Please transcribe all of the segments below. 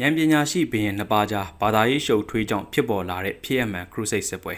ဉာဏ်ပညာရှိဘုရင်နှစ်ပါးကြားဘာသာရေးရှုပ်ထွေးကြောင့်ဖြစ်ပေါ်လာတဲ့ဖြစ်အမှန်ခရုစိတ်စစ်ပွဲ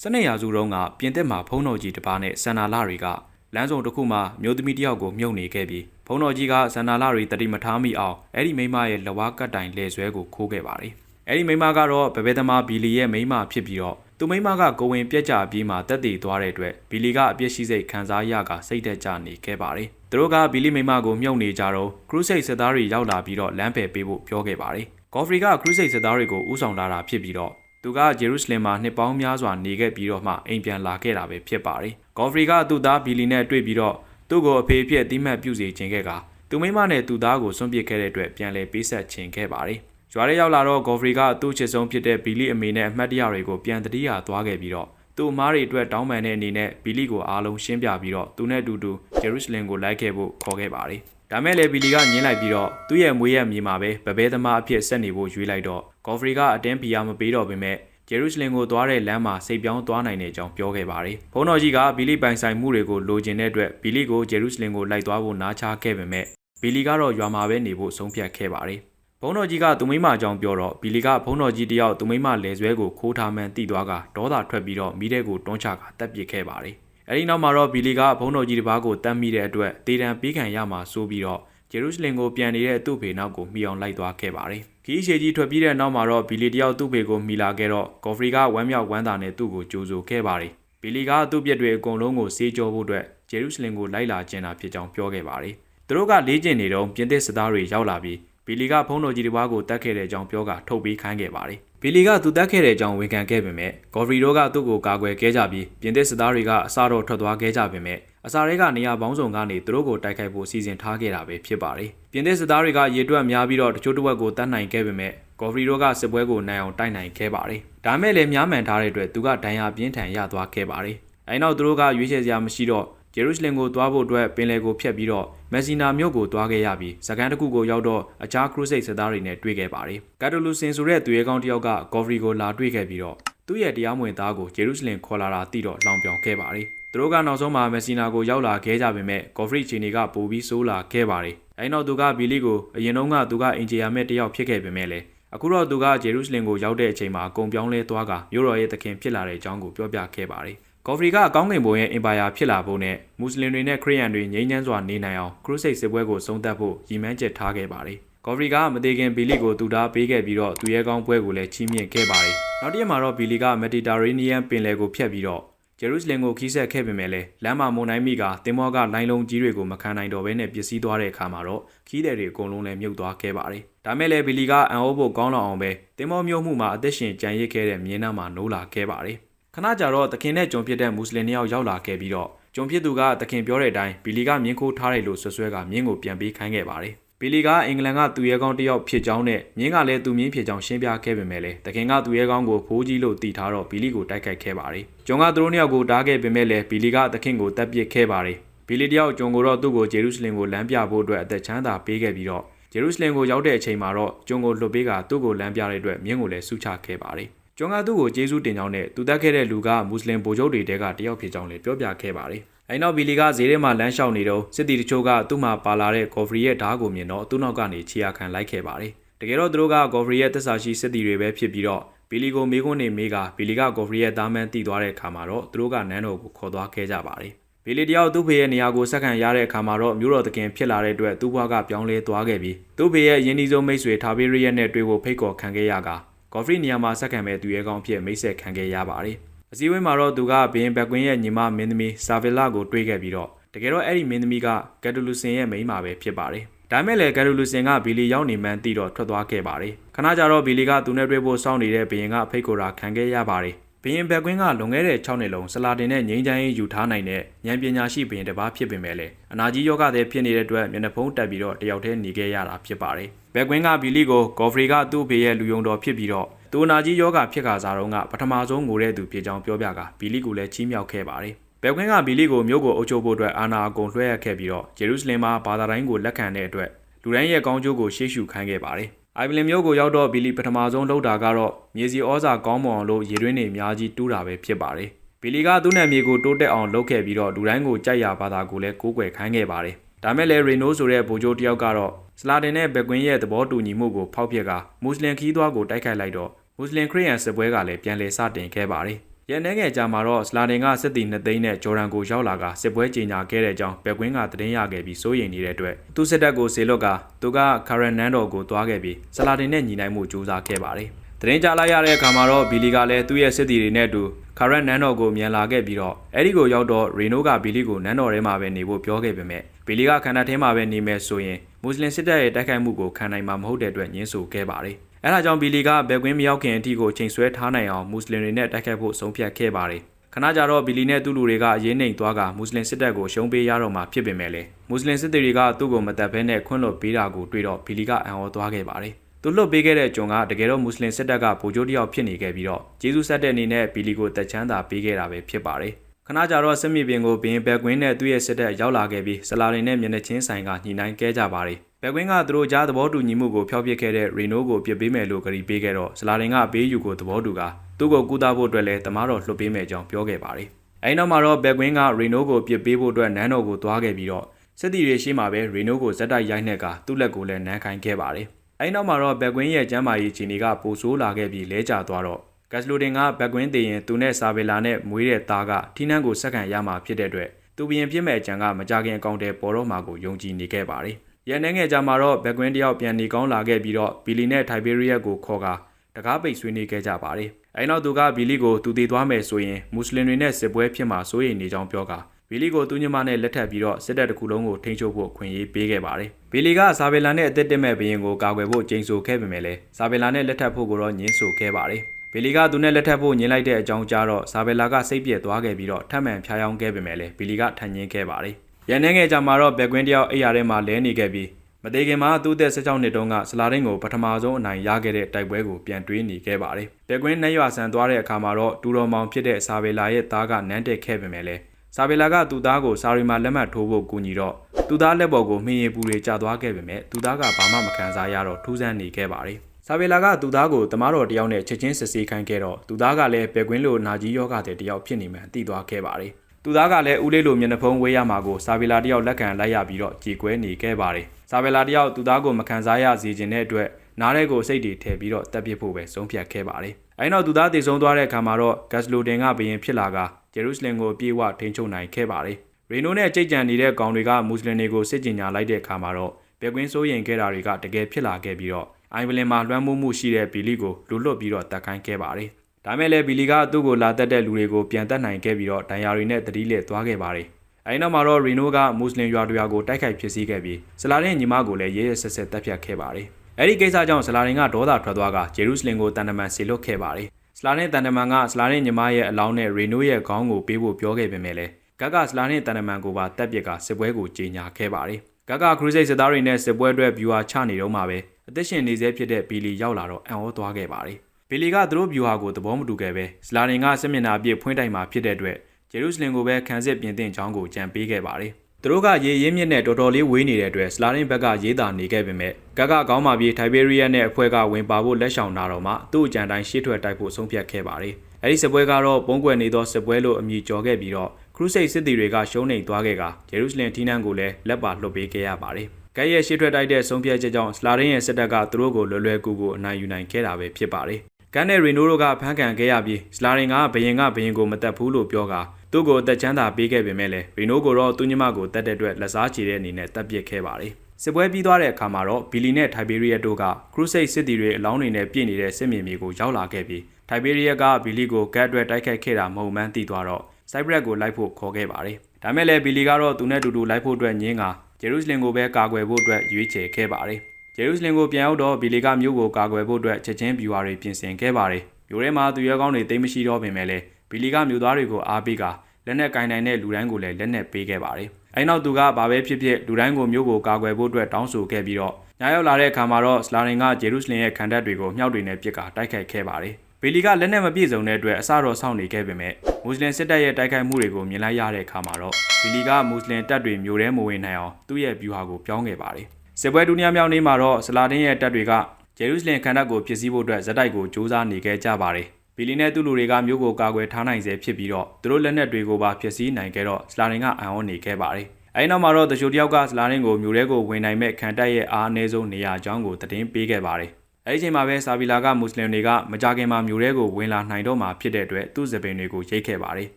စနေရာစုတုန်းကပြင်သစ်မှာဖုံးတော်ကြီးတစ်ပါးနဲ့ဆန္ဒလာတွေကလမ်းစုံတစ်ခုမှာမျိုးသမီးတစ်ယောက်ကိုမြုပ်နေခဲ့ပြီးဖုံးတော်ကြီးကဆန္ဒလာတွေတတိမထားမိအောင်အဲ့ဒီမိန်းမရဲ့လက်ဝါးကတ်တိုင်လဲဆွဲကိုခိုးခဲ့ပါတယ်အဲ့ဒီမိန်းမကတော့ဗပဲသမားဘီလီရဲ့မိန်းမဖြစ်ပြီးတော့သူမိန်းမကကိုဝင်ပြက်ကြပြီးမှတက်တည်သွားတဲ့အတွက်ဘီလီကအပြစ်ရှိစိတ်ခံစားရကစိတ်သက်ကြနေခဲ့ပါတယ်သူတို့ကဘီလီမိန်းမကိုမြုပ်နေကြတော့ခရုစိတ်စစ်သားတွေရောက်လာပြီးတော့လမ်းဖယ်ပေးဖို့ပြောခဲ့ပါတယ်ဂေါ်ဖရီကခရုစိတ်စစ်သားတွေကိုဥဆောင်လာတာဖြစ်ပြီးတော့သူကဂျေရုဆလင်မှာနှစ်ပေါင်းများစွာနေခဲ့ပြီးတော့မှအိမ်ပြန်လာခဲ့တာပဲဖြစ်ပါတယ်။ဂေါ်ဖရီကသူ့သားဘီလီနဲ့တွေ့ပြီးတော့သူ့ကိုအဖေအဖြစ်အတိမတ်ပြုစေခြင်းခဲ့ကသူမိမနဲ့သူ့သားကိုစွန့်ပစ်ခဲ့တဲ့အတွက်ပြန်လည်ပေးဆက်ခြင်းခဲ့ပါတယ်။ ရွာထဲရောက်လာတော့ဂေါ်ဖရီကသူ့ချစ်ဆုံးဖြစ်တဲ့ဘီလီအမေနဲ့အမှတ်တရတွေကိုပြန်တတိယသွားခဲ့ပြီးတော့သူ့အမားတွေအတွက်တောင်းပန်တဲ့အနေနဲ့ဘီလီကိုအားလုံးရှင်းပြပြီးတော့သူနဲ့အတူတူဂျေရုဆလင်ကိုလိုက်ခဲ့ဖို့ခေါ်ခဲ့ပါတယ်။ဒါမဲ့လည်းဘီလီကညင်းလိုက်ပြီးတော့သူ့ရဲ့မွေးရမြေမှာပဲဗပဲသမားအဖြစ်ဆက်နေဖို့ရွေးလိုက်တော့ဂေါ်ဖရီကအတင်းပီယာမပေးတော့ပေမဲ့ဂျေရုဆလင်ကိုသွားတဲ့လမ်းမှာစိတ်ပြောင်းသွားနိုင်တဲ့အကြောင်းပြောခဲ့ပါတယ်။ဘုန်းတော်ကြီးကဘီလီပိုင်ဆိုင်မှုတွေကိုလိုချင်တဲ့အတွက်ဘီလီကိုဂျေရုဆလင်ကိုလိုက်သွားဖို့နားချခဲ့ပေမဲ့ဘီလီကတော့ရွာမှာပဲနေဖို့ဆုံးဖြတ်ခဲ့ပါတယ်။ ဘုန်းတော်ကြီးကသူမိမအကြောင်းပြောတော့ဘီလီကဘုန်းတော်ကြီးတယောက်သူမိမလဲဆွဲကိုခိုးထားမှန်းသိသွားကဒေါသထွက်ပြီးတော့မိတဲ့ကိုတွန်းချကတက်ပစ်ခဲ့ပါတယ်။အဲဒီနောက်မှာတော့ဘီလီကဘုန်းတော်ကြီးတစ်ပါးကိုတတ်မိတဲ့အတွက်တေတံပေးခံရမှာဆိုပြီးတော့ဂျေရုဆလင်ကိုပြန်နေတဲ့သူ့ဖေနောက်ကိုမှီအောင်လိုက်သွားခဲ့ပါတယ်။ခီးရှေကြီးထွက်ပြီးတဲ့နောက်မှာတော့ဘီလီတယောက်သူ့ဖေကိုမှီလာခဲ့တော့ကော်ဖရီကဝမ်းမြောက်ဝမ်းသာနဲ့သူ့ကိုကြိုဆိုခဲ့ပါတယ်။ဘီလီကသူ့ပြက်တွေအကုန်လုံးကိုစေးကြောဖို့အတွက်ဂျေရုဆလင်ကိုလိုက်လာခြင်းတာဖြစ်ကြောင်းပြောခဲ့ပါတယ်။သူတို့ကလေးကျင်နေတော့ပြင်သစ်စစ်သားတွေရောက်လာပြီး ဘီလီကဖုန်းတော်ကြီးတစ်ပါးကိုတတ်ခဲ့တဲ့အကြောင်းပြောကထုတ်ပြီးခိုင်းခဲ့ပါတယ်။ဘီလီကသူတတ်ခဲ့တဲ့အကြောင်းဝန်ခံခဲ့ပေမဲ့ဂေါ်ဖရီတို့ကသူ့ကိုကာကွယ်ခဲ့ကြပြီးပြင်သစ်စစ်သားတွေကအစားတော့ထွက်သွားခဲ့ကြပေမဲ့အစာတွေကနေရာပေါင်းစုံကနေသူတို့ကိုတိုက်ခိုက်ဖို့စီစဉ်ထားခဲ့တာပဲဖြစ်ပါတယ်။ပြင်သစ်စစ်သားတွေကရေတွက်များပြီးတော့တချို့တစ်ဝက်ကိုတတ်နိုင်ခဲ့ပေမဲ့ဂေါ်ဖရီတို့ကစစ်ပွဲကိုနိုင်အောင်တိုက်နိုင်ခဲ့ပါတယ်။ဒါမဲ့လည်းများမှန်ထားတဲ့အတွက်သူကဒဏ်ရာပြင်းထန်ရသွားခဲ့ပါတယ်။အဲနောက်သူတို့ကရွေးချယ်စရာမရှိတော့ ဂျေရုဆလင်ကိုသွားဖို့အတွက်ပင်လယ်ကိုဖျက်ပြီးတော့မက်ဆီနာမြို့ကိုသွားခဲ့ရပြီးစကန်တစ်ခုကိုရောက်တော့အခြားခရုစိတ်စစ်သားတွေနဲ့တွေ့ခဲ့ပါတယ်။ကာတိုလူစင်ဆိုတဲ့သူရဲကောင်းတစ်ယောက်ကဂေါ်ဖရီကိုလာတွေ့ခဲ့ပြီးတော့သူ့ရဲ့တရားမဝင်သားကိုဂျေရုဆလင်ခေါ်လာတာသိတော့လောင်ပြောင်ခဲ့ပါတယ်။သူတို့ကနောက်ဆုံးမှာမက်ဆီနာကိုရောက်လာခဲ့ကြပေမဲ့ဂေါ်ဖရီချီနီကပိုပြီးဆိုးလာခဲ့ပါတယ်။အဲနောက်သူကဘီလီကိုအရင်တုန်းကသူကအင်ဂျီယာမဲ့တယောက်ဖြစ်ခဲ့ပေမဲ့လည်းအခုတော့သူကဂျေရုဆလင်ကိုရောက်တဲ့အချိန်မှာအကုန်ပြောင်းလဲသွားကမြို့တော်ရဲ့သခင်ဖြစ်လာတဲ့အကြောင်းကိုပြောပြခဲ့ပါတယ်။ ကော်ဖရီကအကောင်းကင်ဘုံရဲ့အင်ပါယာဖြစ်လာဖို့နဲ့မွတ်စလင်တွေနဲ့ခရစ်ယာန်တွေငြိမ်းချမ်းစွာနေနိုင်အောင်ခရုစိတ်စစ်ပွဲကိုဆုံးသက်ဖို့ရည်မှန်းချက်ထားခဲ့ပါတယ်။ကော်ဖရီကမသေးခင်ဘီလီကိုတူတာပေးခဲ့ပြီးတော့သူရဲကောင်းပွဲကိုလည်းချီးမြှင့်ခဲ့ပါတယ်။နောက်တစ်ရက်မှာတော့ဘီလီကမက်ဒီတာရေးနီးယန်ပင်လယ်ကိုဖျက်ပြီးတော့ဂျေရုဆလင်ကိုခီးဆက်ခဲ့ပေမဲ့လည်းလမ်းမှာမုန်တိုင်းမိကတင်မောကလိုင်းလုံးကြီးတွေကိုမခံနိုင်တော့ဘဲနဲ့ပျက်စီးသွားတဲ့အခါမှာတော့ခီးတဲ့တွေအကုန်လုံးလည်းမြုပ်သွားခဲ့ပါတယ်။ဒါမဲ့လည်းဘီလီကအန်အိုးဖို့ကောင်းလောက်အောင်ပဲတင်မောမြုပ်မှုမှာအသက်ရှင်ကြံရစ်ခဲ့တဲ့မြင်းနာမှာနိုးလာခဲ့ပါတယ်။ ခဏကြာတော့တခင်နဲ့ဂျုံဖြစ်တဲ့မွတ်စလင်နှစ်ယောက်ရောက်လာခဲ့ပြီးတော့ဂျုံဖြစ်သူကတခင်ပြောတဲ့အတိုင်းဘီလီကမြင်းခိုးထားတယ်လို့ဆွဆွဲကမြင်းကိုပြန်ပေးခိုင်းခဲ့ပါတယ်။ဘီလီကအင်္ဂလန်ကသူရဲကောင်းတစ်ယောက်ဖြစ်ကြောင်းနဲ့မြင်းကလည်းသူမြင်းဖြစ်ကြောင်းရှင်းပြခဲ့ပေမဲ့လည်းတခင်ကသူရဲကောင်းကိုဖိုးကြီးလို့တီထားတော့ဘီလီကိုတိုက်ခိုက်ခဲ့ပါတယ်။ဂျွန်ကသူတို့နှစ်ယောက်ကိုတားခဲ့ပေမဲ့လည်းဘီလီကတခင်ကိုတပ်ပစ်ခဲ့ပါတယ်။ဘီလီတယောက်ဂျွန်ကိုတော့သူ့ကိုဂျေရုဆလင်ကိုလမ်းပြဖို့အတွက်အသက်ချမ်းသာပေးခဲ့ပြီးတော့ဂျေရုဆလင်ကိုရောက်တဲ့အချိန်မှာတော့ဂျွန်ကိုလွတ်ပေးကသူ့ကိုလမ်းပြတဲ့အတွက်မြင်းကိုလည်းဆုချခဲ့ပါတယ်။ ဂျွန်ကသူ့ကိုကျေးဇူးတင်ကြောင်းနဲ့သူတက်ခဲ့တဲ့လူကမွတ်စလင်ဗိုလ်ချုပ်တွေတဲကတယောက်ဖြစ်ကြောင်းလည်းပြောပြခဲ့ပါတယ်။အဲနောက်ဘီလီကဈေးထဲမှာလမ်းလျှောက်နေတော့စစ်တီတချို့ကသူ့မှာပါလာတဲ့ကော်ဖရီရဲ့ဓားကိုမြင်တော့သူ့နောက်ကနေခြေရခံလိုက်ခဲ့ပါတယ်။တကယ်တော့သူတို့ကကော်ဖရီရဲ့တက်ဆာရှိစစ်တီတွေပဲဖြစ်ပြီးတော့ဘီလီကိုမေးခွန်းနေမေးကဘီလီကကော်ဖရီရဲ့တားမန်းတီးသွားတဲ့အခါမှာတော့သူတို့ကနန်းတော်ကိုခေါ်သွားခဲ့ကြပါတယ်။ဘီလီတယောက်သူ့ဖေရဲ့နေရာကိုဆက်ခံရတဲ့အခါမှာတော့မြို့တော်တခင်ဖြစ်လာတဲ့အတွက်သူ့ဘွားကပြောင်းလဲသွားခဲ့ပြီးသူ့ဖေရဲ့ယင်းဒီဆုံးမိတ်ဆွေထာဘေးရီရဲ့နဲ့တွေ့ဖို့ဖိတ်ခေါ်ခံခဲ့ရက ကော်ဖရီနေရာမှာဆက်ခံမဲ့သူရဲကောင်းဖြစ်မိတ်ဆက်ခံခဲ့ရပါတယ်။အစည်းအဝေးမှာတော့သူကဘင်းဘက်ကွင်းရဲ့ညီမမင်းသမီးဆာဗီလာကိုတွေ့ခဲ့ပြီးတော့တကယ်တော့အဲ့ဒီမင်းသမီးကဂက်တူလူစင်ရဲ့မိန်းမပဲဖြစ်ပါတယ်။ဒါမဲ့လည်းဂက်တူလူစင်ကဘီလီရောက်နေမှန်းသိတော့ထွက်သွားခဲ့ပါတယ်။ခဏကြာတော့ဘီလီကသူနဲ့တွေ့ဖို့စောင့်နေတဲ့ဘရင်ကဖိတ်ခေါ်တာခံခဲ့ရပါတယ်။ ဘရင်ဘက်ကွင်းကလွန်ခဲ့တဲ့6နှစ်လုံးဆလာတင်နဲ့ငိမ့်ချမ်းရေးယူထားနိုင်တဲ့ဉာဏ်ပညာရှိဘရင်တစ်ပါးဖြစ်ပေမဲ့လည်းအနာကြီးယောဂသည်ဖြစ်နေတဲ့အတွက်မျက်နှာဖုံးတက်ပြီးတော့တယောက်တည်းနေခဲ့ရတာဖြစ်ပါတယ်။ဘက်ကွင်းကဘီလီကိုဂေါ်ဖရီကသူ့ဖေရဲ့လူယုံတော်ဖြစ်ပြီးတော့သူနာကြီးယောဂဖြစ်ခါစားတော့ကပထမဆုံးငိုတဲ့သူဖြစ်ကြောင်းပြောပြကဘီလီကိုလည်းချီးမြှောက်ခဲ့ပါတယ်ဘယ်ခွင်းကဘီလီကိုမြို့ကိုအုပ်ချုပ်ဖို့အတွက်အာဏာအကုန်လွှဲရခဲ့ပြီးတော့ဂျေရုဆလင်မှာဘာသာတိုင်းကိုလက်ခံတဲ့အတွက်လူတိုင်းရဲ့ကောင်းကျိုးကိုရှေ့ရှုခိုင်းခဲ့ပါတယ်။ အိုင်ဗလင်မြို့ကိုရောက်တော့ဘီလီပထမဆုံးလှုပ်တာကတော့မြေစီဩဇာကောင်းမွန်အောင်လို့ရေတွင်းတွေအများကြီးတူးတာပဲဖြစ်ပါတယ်။ဘီလီကသူ့နယ်မြေကိုတိုးတက်အောင်လုပ်ခဲ့ပြီးတော့လူတိုင်းကိုကြိုက်ရဘာသာကိုလည်းကိုးကွယ်ခိုင်းခဲ့ပါတယ်။ဒါမဲ့လည်းရီနိုဆိုတဲ့ဗိုလ်ချုပ်တယောက်ကတော့စလာဒင်နဲ့ဘက်ကွင်းရဲ့သဘောတူညီမှုကိုဖောက်ဖျက်ကမွတ်စလင်ခီးသွွားကိုတိုက်ခိုက်လိုက်တော့မွတ်စလင်ခရီးယန်စစ်ပွဲကလည်းပြန်လည်စတင်ခဲ့ပါတယ်။ ရန်နေငယ်ကြာမှာတော့စလာဒင်ကစစ်တီနှစ်သိန်းနဲ့ဂျော်ဒန်ကိုရောက်လာကစစ်ပွဲကြီးညာခဲ့တဲ့အကြောင်းဘက်ကွင်းကသတင်းရခဲ့ပြီးစိုးရိမ်နေတဲ့အတွက်သူစစ်တပ်ကိုဆေလွတ်ကသူကကာရန်နန်တော်ကိုတွားခဲ့ပြီးစလာဒင်နဲ့ညီနိုင်မှုကြိုးစားခဲ့ပါတယ်။သတင်းကြားလိုက်ရတဲ့အခါမှာတော့ဘီလီကလည်းသူ့ရဲ့စစ်တီတွေနဲ့အတူကာရန်နန်တော်ကိုမြန်လာခဲ့ပြီးတော့အဲ့ဒီကိုရောက်တော့ရီနိုကဘီလီကိုနန်တော်ထဲမှာပဲနေဖို့ပြောခဲ့ပေမဲ့ဘီလီကခန္ဓာထဲမှာပဲနေမယ်ဆိုရင်မွတ်စလင်စစ်တပ်ရဲ့တိုက်ခိုက်မှုကိုခံနိုင်မှာမဟုတ်တဲ့အတွက်ညှင်းဆိုခဲ့ပါတယ်။ အဲဒါကြောင့်ဘီလီကဘယ်ကွင်းမရောက်ခင်အထိကိုချိန်ဆွဲထားနိုင်အောင်မွတ်စလင်တွေနဲ့တိုက်ခိုက်ဖို့ဆုံးဖြတ်ခဲ့ပါတယ်။ခဏကြာတော့ဘီလီနဲ့သူ့လူတွေကအရေးနှိမ်သွားကမွတ်စလင်စစ်တပ်ကိုရှုံးပေးရတော့မှာဖြစ်ပေမဲ့လေမွတ်စလင်စစ်သည်တွေကသူ့ကိုမတက်ဘဲနဲ့ခွင့်လွှတ်ပေးတာကိုတွေ့တော့ဘီလီကအံ့ဩသွားခဲ့ပါတယ်။သူလွတ်ပေးခဲ့တဲ့ဂျွန်ကတကယ်တော့မွတ်စလင်စစ်တပ်ကဗိုလ်ချုပ်တယောက်ဖြစ်နေခဲ့ပြီးတော့ဂျေဇုဆက်တဲ့အနေနဲ့ဘီလီကိုတက်ချမ်းသာပေးခဲ့တာပဲဖြစ်ပါတယ်။ခဏကြာတော့စစ်မြေပြင်ကိုဘင်းဘက်ကွင်းနဲ့သူ့ရဲ့စစ်တပ်ရောက်လာခဲ့ပြီးဆလာရင်နဲ့မျက်နှာချင်းဆိုင်ကညှိနှိုင်းခဲ့ကြပါတယ်။ ဘက်ကွင်းကသူတို့ကြားသဘောတူညီမှုကိုဖျောက်ပစ်ခဲ့တဲ့ရီနိုကိုပြစ်ပေးမယ်လို့ကြေပေးခဲ့တော့ဆလာရင်ကပေးယူကိုသဘောတူကသူ့ကိုကူတာဖို့အတွက်လည်းတမားတော်လှုပ်ပေးမယ်ကြောင်းပြောခဲ့ပါတယ်။အဲဒီနောက်မှာတော့ဘက်ကွင်းကရီနိုကိုပြစ်ပေးဖို့အတွက်နန်းတော်ကိုသွားခဲ့ပြီးတော့စစ်တီတွေရှိမှပဲရီနိုကိုဇက်တိုက်ရိုက်နှက်ကသူ့လက်ကိုလည်းနန်းခိုင်းခဲ့ပါတယ်။အဲဒီနောက်မှာတော့ဘက်ကွင်းရဲ့ကျမ်းမာရေးခြေနေကပိုဆိုးလာခဲ့ပြီးလဲကျသွားတော့ဂက်စလိုဒင်ကဘက်ကွင်းတည်ရင်သူနဲ့ဆာဗေလာနဲ့မွေးတဲ့သားကထီနန်းကိုဆက်ခံရမှာဖြစ်တဲ့အတွက်သူဘရင်ပြစ်မဲ့အကြံကမကြခင်အကောင့်တဲပေါ်တော့မှာကိုယုံကြည်နေခဲ့ပါတယ်။ ရန်နေငယ်ကြမှာတော့ဘက်ကွင်းတယောက်ပြန်နေကောင်းလာခဲ့ပြီးတော့ဘီလီနဲ့ထိုင်ဘေးရီးယားကိုခေါ်ကာတကားပိတ်ဆွေးနွေးခဲ့ကြပါတယ်။အဲဒီနောက်သူကဘီလီကိုသူတည်သွားမယ်ဆိုရင်မွတ်စလင်တွေနဲ့စစ်ပွဲဖြစ်မှာစိုးရိမ်နေကြောင်းပြောကာဘီလီကိုသူညမနဲ့လက်ထပ်ပြီးတော့စစ်တပ်တစ်ခုလုံးကိုထိန်းချုပ်ဖို့ခွင့်ရေးပေးခဲ့ပါတယ်။ဘီလီကဆာဗေလာနဲ့အသက်တက်မဲ့ဘရင်ကိုကာကွယ်ဖို့ကြိမ်ဆိုခဲ့ပေမဲ့လည်းဆာဗေလာနဲ့လက်ထပ်ဖို့ကိုတော့ညှင်းဆိုခဲ့ပါတယ်။ဘီလီကသူနဲ့လက်ထပ်ဖို့ညှင်းလိုက်တဲ့အကြောင်းကြားတော့ဆာဗေလာကစိတ်ပြက်သွားခဲ့ပြီးတော့ထပ်မံဖျားယောင်းခဲ့ပေမဲ့လည်းဘီလီကထန်ညင်းခဲ့ပါတယ်။ ရန်နေငယ်ကြမှာတော့ဘက်ကွင်းတယောက်အိယာထဲမှာလဲနေခဲ့ပြီးမသေးခင်မှာသူ့သက်16နှစ်တုန်းကဆလာဒင်းကိုပထမဆုံးအနိုင်ရခဲ့တဲ့တိုက်ပွဲကိုပြန်တွေးနေခဲ့ပါတယ်။ဘက်ကွင်းနှက်ရွာဆန်သွားတဲ့အခါမှာတော့တူတော်မောင်ဖြစ်တဲ့ဆာဗေလာရဲ့သားကနန်းတက်ခဲ့ပေမဲ့လည်းဆာဗေလာကသူ့သားကိုစာရီမာလက်မှတ်ထိုးဖို့ကူညီတော့သူ့သားလက်ပေါ်ကိုမင်းရည်ပူတွေကျသွားခဲ့ပေမဲ့သူ့သားကဘာမှမခံစားရတော့ထူးဆန်းနေခဲ့ပါတယ်။ဆာဗေလာကသူ့သားကိုတမားတော်တယောက်နဲ့ချက်ချင်းစစ်ဆေးခိုင်းခဲ့တော့သူ့သားကလည်းဘက်ကွင်းလိုနာကြီးယောဂတဲ့တယောက်ဖြစ်နေမှန်သိသွားခဲ့ပါတယ်။ သူသားကလည်းဦးလေးလိုမျက်နှာဖုံးဝေးရမှာကိုစာဗေလာတယောက်လက်ခံလိုက်ရပြီးတော့ကြေကွဲနေခဲ့ပါတယ်။စာဗေလာတယောက်သူသားကိုမခံစားရစေခြင်းတဲ့အတွက်နားထဲကိုစိတ်တွေထည့်ပြီးတော့တက်ပစ်ဖို့ပဲဆုံးဖြတ်ခဲ့ပါတယ်။အဲဒီနောက်သူသားတည်ဆုံသွားတဲ့အခါမှာတော့ဂတ်စလိုဒင်ကဘရင်ဖြစ်လာကဂျေရုဆလင်ကိုပြေးဝထိန်းချုပ်နိုင်ခဲ့ပါတယ်။ရီနိုနဲ့ကြိတ်ကြံနေတဲ့ကောင်တွေကမွတ်စလင်တွေကိုစစ်ကြင်ညာလိုက်တဲ့အခါမှာတော့ဘယ်ကွင်းစိုးရင်ခဲ့တာတွေကတကယ်ဖြစ်လာခဲ့ပြီးတော့အိုင်ဗလင်မှာလွှမ်းမိုးမှုရှိတဲ့ဘီလီကိုလူလွတ်ပြီးတော့တက်ခိုင်းခဲ့ပါတယ်။ ဒါမဲ့လည်းဘီလီကသူ့ကိုလာတက်တဲ့လူတွေကိုပြန်တက်နိုင်ခဲ့ပြီးတော့ဒဏ်ရာတွေနဲ့တတိလက်သွားခဲ့ပါတယ်။အဲဒီနောက်မှာတော့ရီနိုကမွတ်စလင်ရွာတွေကိုတိုက်ခိုက်ဖြစ်စည်းခဲ့ပြီးဆလာတဲ့ညီမကိုလည်းရဲရဲဆက်ဆက်တပ်ဖြတ်ခဲ့ပါတယ်။အဲဒီကိစ္စကြောင့်ဆလာရင်ကဒေါသထွက်သွားကဂျေရုဆလင်ကိုတန်တမန်ဆေလွတ်ခဲ့ပါတယ်။ဆလာနဲ့တန်တမန်ကဆလာနဲ့ညီမရဲ့အလောင်းနဲ့ရီနိုရဲ့ခေါင်းကိုပေးဖို့ပြောခဲ့ပေမဲ့လည်းဂက်ကဆလာနဲ့တန်တမန်ကိုပါတပ်ပစ်ကစစ်ပွဲကိုကြီးညာခဲ့ပါတယ်။ဂက်ကခရူးစိတ်စစ်သားတွေနဲ့စစ်ပွဲအတွက်ဗျူဟာချနေတော့မှပဲအသက်ရှင်နေစေဖြစ်တဲ့ဘီလီရောက်လာတော့အံ့ဩသွားခဲ့ပါတယ်။ ဘီလီကသူတို့ဗျူဟာကိုသဘောမတူခဲ့ပဲဆလာရင်ကစစ်မျက်နှာအပြည့်ဖွင့်တိုင်မှာဖြစ်တဲ့အတွက်ဂျေရုဆလင်ကိုပဲခံစစ်ပြင်သင့်ကြောင်းကိုကြံပေးခဲ့ပါတယ်။သူတို့ကရေရင်းမြစ်နဲ့တော်တော်လေးဝေးနေတဲ့အတွက်စလာရင်ဘက်ကရေးတာနေခဲ့ပေမဲ့ဂက်ကကောင်းမှပြေထိုင်ဘေးရီးယားနဲ့အဖွဲ့ကဝင်ပါဖို့လက်ဆောင်လာတော့မှသူ့အကြံတိုင်းရှေ့ထွက်တိုက်ဖို့ဆုံးဖြတ်ခဲ့ပါတယ်။အဲဒီစစ်ပွဲကတော့ပုံကွယ်နေသောစစ်ပွဲလို့အမည်ကျော်ခဲ့ပြီးတော့ခရုစိတ်စစ်သည်တွေကရှုံးနိမ့်သွားခဲ့ကဂျေရုဆလင်ထီးနန်းကိုလည်းလက်ပါလှုပ်ပေးခဲ့ရပါတယ်။ကဲရဲ့ရှေ့ထွက်တိုက်တဲ့ဆုံးဖြတ်ချက်ကြောင့်စလာရင်ရဲ့စစ်တပ်ကသူတို့ကိုလွယ်လွယ်ကူကူအနိုင်ယူနိုင်ခဲ့တာပဲဖြစ်ပါတယ်။ ကန်နဲ့ရီနိုတို့ကဖမ်းခံခဲ့ရပြီးစလာရင်ကဘယင်ကဘယင်ကိုမတက်ဘူးလို့ပြောကသူ့ကိုအသက်ချမ်းသာပေးခဲ့ပေမဲ့လည်းရီနိုကိုတော့သူညမကိုတက်တဲ့အတွက်လက်စားချေတဲ့အနေနဲ့တပ်ပစ်ခဲ့ပါတယ်။စစ်ပွဲပြီးသွားတဲ့အခါမှာတော့ဘီလီနဲ့ထိုင်ဘေးရီးယားတို့ကခရုစိတ်စစ်သည်တွေအလောင်းတွေနဲ့ပြည့်နေတဲ့စစ်မြေမြေကိုရောက်လာခဲ့ပြီးထိုင်ဘေးရီးယားကဘီလီကိုဂတ်အတွက်တိုက်ခိုက်ခဲ့တာမဟုတ်မှန်းသိသွားတော့ဆိုက်ဘရက်ကိုလိုက်ဖို့ခေါ်ခဲ့ပါတယ်။ဒါမဲ့လည်းဘီလီကတော့သူနဲ့တူတူလိုက်ဖို့အတွက်ညင်းကဂျေရုဆလင်ကိုပဲကာကွယ်ဖို့အတွက်ရွေးချယ်ခဲ့ပါတယ်။ ဂျေရုဆလင်ကိုပြန်ရောက်တော့ဘီလီကမြို့ကိုကာကွယ်ဖို့အတွက်ချက်ချင်းဗျူဟာတွေပြင်ဆင်ခဲ့ပါတယ်။မြို့ထဲမှာသူရဲကောင်းတွေတိတ်မရှိတော့ပင်မဲ့လည်းဘီလီကမြို့သားတွေကိုအားပေးကလက်နက်ကင်နိုင်တဲ့လူတိုင်းကိုလည်းလက်နက်ပေးခဲ့ပါတယ်။အဲနောက်သူကဘာပဲဖြစ်ဖြစ်လူတိုင်းကိုမြို့ကိုကာကွယ်ဖို့အတွက်တောင်းဆိုခဲ့ပြီးတော့ညရောက်လာတဲ့အခါမှာတော့စလာရင်ကဂျေရုဆလင်ရဲ့ခံတပ်တွေကိုမြှောက်တွေနဲ့ပစ်ကတိုက်ခိုက်ခဲ့ပါတယ်။ဘီလီကလက်နက်မပြည့်စုံတဲ့အတွက်အစတော့စောင့်နေခဲ့ပေမဲ့မွတ်စလင်စစ်တပ်ရဲ့တိုက်ခိုက်မှုတွေကိုမြင်လိုက်ရတဲ့အခါမှာတော့ဘီလီကမွတ်စလင်တပ်တွေမျိုးထဲမဝင်နိုင်အောင်သူ့ရဲ့ဗျူဟာကိုပြောင်းခဲ့ပါတယ်။ စစ်ပွဲဒုတိယမြောက်နေ့မှာတော့ဆလာဒင်းရဲ့တပ်တွေကဂျေရုဆလင်ခံတပ်ကိုဖျက်ဆီးဖို့အတွက်ဇက်တိုက်ကိုစ조사နေခဲ့ကြပါတယ်။ဘီလီနဲ့သူ့လူတွေကမျိုးကိုကာကွယ်ထားနိုင်စေဖြစ်ပြီးတော့သူတို့လက်နက်တွေကိုပါဖျက်ဆီးနိုင်ခဲ့တော့စလာဒင်ကအံ့ဩနေခဲ့ပါတယ်။အဲဒီနောက်မှာတော့တချို့တယောက်ကစလာရင်ကိုမြို့ထဲကိုဝင်နိုင်မဲ့ခံတပ်ရဲ့အားအနည်းဆုံးနေရာအကြောင်းကိုသတင်းပေးခဲ့ပါတယ်။အဲဒီချိန်မှာပဲဆာဗီလာကမွတ်စလင်တွေကမကြခင်မှာမြို့ထဲကိုဝင်လာနိုင်တော့မှာဖြစ်တဲ့အတွက်သူ့စပင်တွေကိုရိတ်ခဲ့ပါတယ်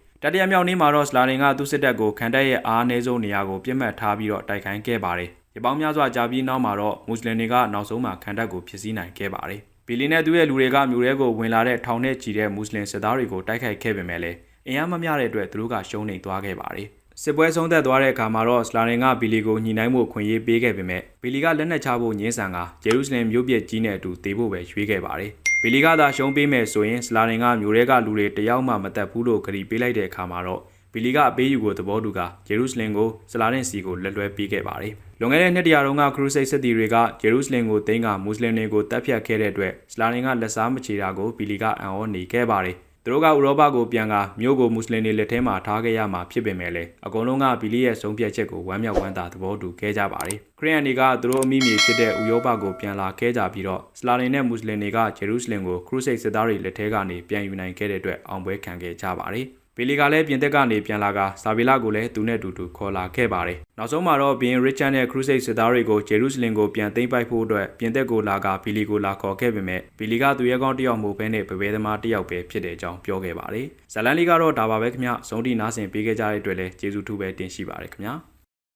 ။တတိယမြောက်နေ့မှာတော့စလာရင်ကသူ့စစ်တပ်ကိုခံတပ်ရဲ့အားအနည်းဆုံးနေရာကိုပြစ်မှတ်ထားပြီးတော့တိုက်ခိုင်းခဲ့ပါတယ်။ ဒီပေါင်းများစွာကြာပြီးနောက်မှာတော့မွတ်စလင်တွေကနောက်ဆုံးမှာခံတပ်ကိုဖျက်ဆီးနိုင်ခဲ့ပါတယ်။ဘီလီနဲ့သူ့ရဲ့လူတွေကမြို့ထဲကိုဝင်လာတဲ့ထောင်နဲ့ချီတဲ့မွတ်စလင်စစ်သားတွေကိုတိုက်ခိုက်ခဲ့ပေမဲ့လည်းအင်အားမမျှတဲ့အတွက်သူတို့ကရှုံးနိမ့်သွားခဲ့ပါတယ်။စစ်ပွဲဆုံးသက်သွားတဲ့အခါမှာတော့စလာရင်ကဘီလီကိုညှိနှိုင်းမှုခွင့်ရေးပေးခဲ့ပေမဲ့ဘီလီကလက်နက်ချဖို့ညှင်းဆန်ကဂျေရုဆလင်မြို့ပြကြီးနဲ့အတူတေဖို့ပဲရွေးခဲ့ပါတယ်။ဘီလီကသာရှုံးပေးမယ်ဆိုရင်စလာရင်ကမြို့ထဲကလူတွေတယောက်မှမတက်ဘူးလို့ကြေပေးလိုက်တဲ့အခါမှာတော့ဘီလီကအပေးယူကိုသဘောတူကဂျေရုဆလင်ကိုစလာရင်စီကိုလက်လွဲပေးခဲ့ပါတယ်။ လွန်ခဲ့တဲ့နှစ်တရာတုန်းကခရူစိတ်စစ်တီတွေကဂျေရုဆလင်ကိုတင်းကမွတ်စလင်တွေကိုတပ်ဖြတ်ခဲ့တဲ့အတွက်စလာရင်ကလက်စားမချေတာကိုဘီလီကအံ့ဩနေခဲ့ပါတယ်။သူတို့ကဥရောပကိုပြန်ကမြို့ကိုမွတ်စလင်တွေလက်ထဲမှာထားခဲ့ရမှာဖြစ်ပေမဲ့လည်းအကုန်လုံးကဘီလီရဲ့ဆုံးဖြတ်ချက်ကိုဝမ်းမြောက်ဝမ်းသာသဘောတူခဲ့ကြပါတယ်။ခရစ်ယာန်တွေကသူတို့အမိမြေဖြစ်တဲ့ဥရောပကိုပြန်လာခဲ့ကြပြီးတော့စလာရင်နဲ့မွတ်စလင်တွေကဂျေရုဆလင်ကိုခရုစိတ်စစ်သားတွေလက်ထဲကနေပြန်ယူနိုင်ခဲ့တဲ့အတွက်အောင်ပွဲခံခဲ့ကြပါတယ်။ ဘီလီကလည်းပြင်သက်ကနေပြန်လာကစာဗီလာကိုလည်းသူနဲ့အတူတူခေါ်လာခဲ့ပါတယ်။နောက်ဆုံးမှာတော့ဘီယင်ရစ်ချန်နဲ့ခရုစိတ်စစ်သားတွေကိုဂျေရုဆလင်ကိုပြန်သိမ်းပိုက်ဖို့အတွက်ပြင်သက်ကိုလာကဘီလီကိုလာခေါ်ခဲ့ပေမဲ့ဘီလီကသူရဲကောင်းတစ်ယောက်မဟုတ်ဘဲနဲ့ပပဲသမားတစ်ယောက်ပဲဖြစ်တဲ့အကြောင်းပြောခဲ့ပါတယ်။ဇလန်လီကတော့ဒါပါပဲခင်ဗျ။ဇုံတီနားဆင်ပေးခဲ့ကြတဲ့အတွက်လည်းကျေးဇူးထူးပဲတင်ရှိပါတယ်ခင်ဗျာ။